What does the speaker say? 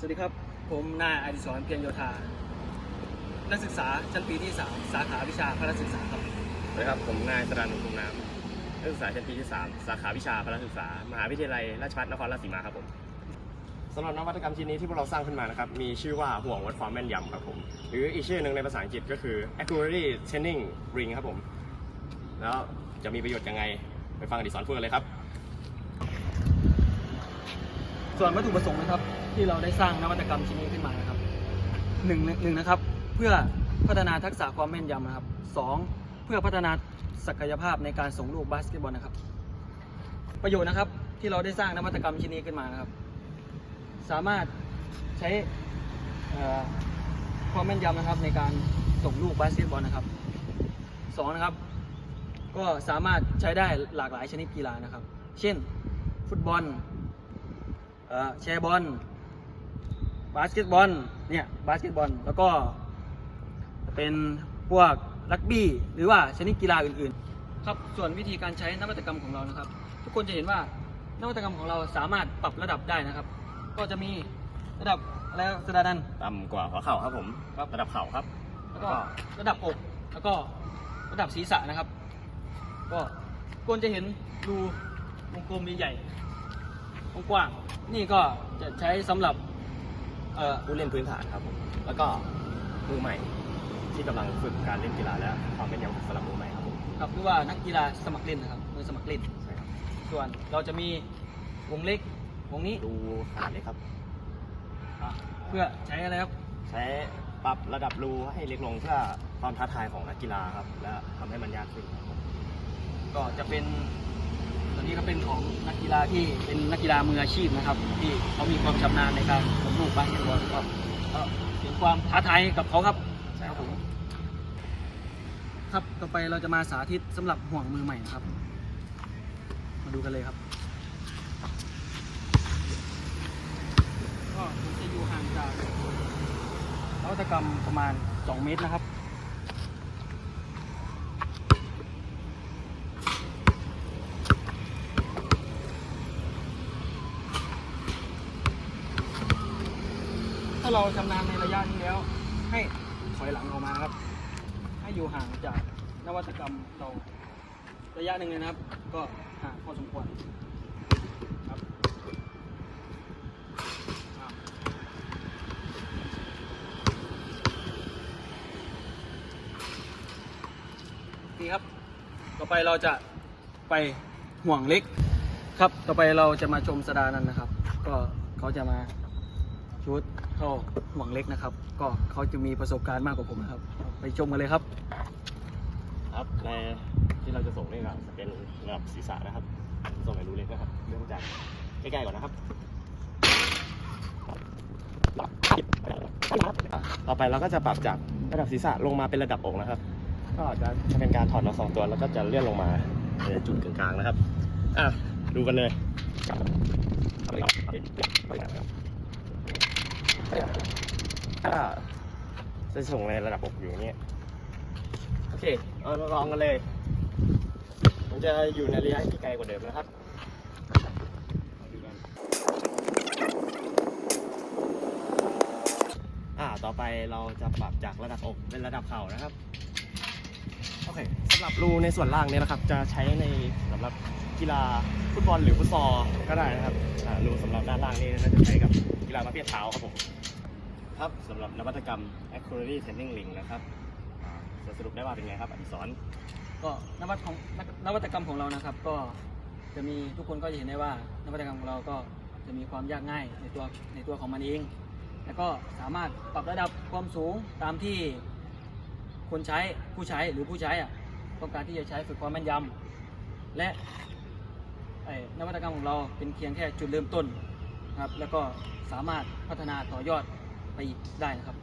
สวัสดีครับ ผมนายอดิศรเพียรโยธา นักศึกษาชั้นปีที่ 3 สาขาวิชาพละศึกษาครับ สวัสดีครับ ผมนายสรันคุมน้ำนักศึกษาชั้นปีที่ 3 สาขาวิชาพละศึกษา มหาวิทยาลัยราชภัฏนครราชสีมาครับผมสำหรับนวัตกรรมชิ้นนี้ที่พวกเราสร้างขึ้นมานะครับ มีชื่อว่าห่วงวัดความแม่นยำครับผม หรืออีกชื่อหนึ่งในภาษาอังกฤษก็คือ accuracy training ring ครับผม แล้วจะมีประโยชน์ยังไง ไปฟังอดีศรพูดกันเลยครับ ส่วนวัตถุประสงค์นะครับ ที่เราได้สร้างนวัตกรรมชิ้นนี้ขึ้นมานะครับหนึ่งหนึ่งนะครับ เพื่อพัฒนาทักษะความแม่นยำนะครับสองเพื่อพัฒนาศักยภาพในการส่งลูกบาสเกตบอลนะครับ ประโยชน์นะครับที่เราได้สร้างนวัตกรรมชิ้นนี้ขึ้นมานะครับ สามารถใช้ความแม่นยำนะครับในการส่งลูกบาสเกตบอลนะครับสองนะครับ ก็สามารถใช้ได้หลากหลายชนิดกีฬานะครับ เช่น ฟุตบอล แชร์บอลบาสเกตบอลเนี่ยบาสเกตบอลแล้วก็เป็นพวกรักบี้หรือว่าชนิดกีฬาอื่นๆ ครับส่วนวิธีการใช้นวัตกรรมของเรานะครับ ทุกคนจะเห็นว่านวัตกรรมของเราสามารถปรับระดับได้นะครับ ก็จะมีระดับอะไรนะสดาดันต่ำกว่าหัวเข่าครับผมครับระดับเข่าครับ แล้วก็ระดับอกแล้วก็ระดับศีรษะนะครับ ก็ควรจะเห็นรูวงกลมใหญ่ๆ กว้างๆนี่ก็จะใช้สำหรับเอ่อผู้เล่นพื้นฐานครับผมแล้วก็มือใหม่ที่กำลังฝึกการเล่นกีฬาและความแม่นยำสำหรับมือใหม่ครับผมครับหรือว่านักกีฬาสมัครเล่นนะครับมือสมัครเล่น ใช่ครับส่วนเราจะมีวงเล็กวงนี้ดูขนาดเล็กครับ อะเพื่อใช้อะไรครับ ใช้ปรับระดับรูให้เล็กลงเพื่อความท้าทายของนักกีฬาครับและทำให้มันยากขึ้นครับผมก็จะเป็น ตัวนี้ก็เป็นของนักกีฬาที่เป็นนักกีฬามืออาชีพนะครับ ที่เขามีความชำนาญในการลงลูกบาสเกตบอลก็ก็เป็นความท้าทายกับเขาครับใช่ครับผมครับต่อไปเราจะมาสาธิตสำหรับห่วงมือใหม่นะครับ มาดูกันเลยครับก็ผมจะอยู่ห่างจากนวัตกรรมประมาณ 2 เมตรนะครับาเราชำนาญในระยะนี้แล้ว ให้ถอยหลังออกมาครับ ให้อยู่ห่างจากนวัตกรรมเราระยะหนึ่งเลยนะครับ ก็ห่างพอสมควรครับดีครับ ต่อไปเราจะไปห่วงเล็กครับ ต่อไปเราจะมาชมสดานันนะครับ ก็เขาจะมาชุด เข้าห่วงเล็กนะครับ ก็เขาจะมีประสบการณ์มากกว่าผมนะครับ ไปชมกันเลยครับ ครับในที่เราจะส่งนี่ก็จะเป็นระดับศีรษะนะครับ ส่งในรูเล็กนะครับ เริ่มจากใกล้ๆก่อนนะครับ ต่อไปเราก็จะปรับจากระดับศีรษะลงมาเป็นระดับอกนะครับ ก็จะจะเป็นการถอดทั้งสองตัวแล้วก็จะเลื่อนลงมาในจุดกลางๆนะครับ อะดูกันเลย จะส่งในระดับอกอยู่อย่างนี้โอเค เอามาลองกันเลย มันจะอยู่ในระยะที่ไกลกว่าเดิมนะครับอ่าต่อไปเราจะปรับจากระดับอกเป็นระดับเข่านะครับ โอเคสำหรับรูในส่วนล่างเนี่ยนะครับ จะใช้ในสำหรับกีฬาฟุตบอลหรือฟุตซอลก็ได้นะครับอ่ารูสำหรับด้านล่างนี่น่าจะใช้กับ กีฬาประเภทเท้าครับผมครับสำหรับนวัตกรรม Accuracy Training Ring นะครับอ่าจะสรุปได้ว่าเป็นไงครับอดิศรก็นวัตของนวัตกรรมของเรานะครับ ก็จะมีทุกคนก็จะเห็นได้ว่านวัตกรรมของเราก็จะมีความยากง่ายในตัวในตัวของมันเอง แล้วก็สามารถปรับระดับความสูงตามที่คนใช้ผู้ใช้หรือผู้ใช้อะต้องการที่จะใช้ฝึกความแม่นยำและไอ้นวัตกรรมของเราเป็นเพียงแค่จุดเริ่มต้น นะครับ แล้วก็สามารถพัฒนาต่อยอดไปอีกได้นะครับ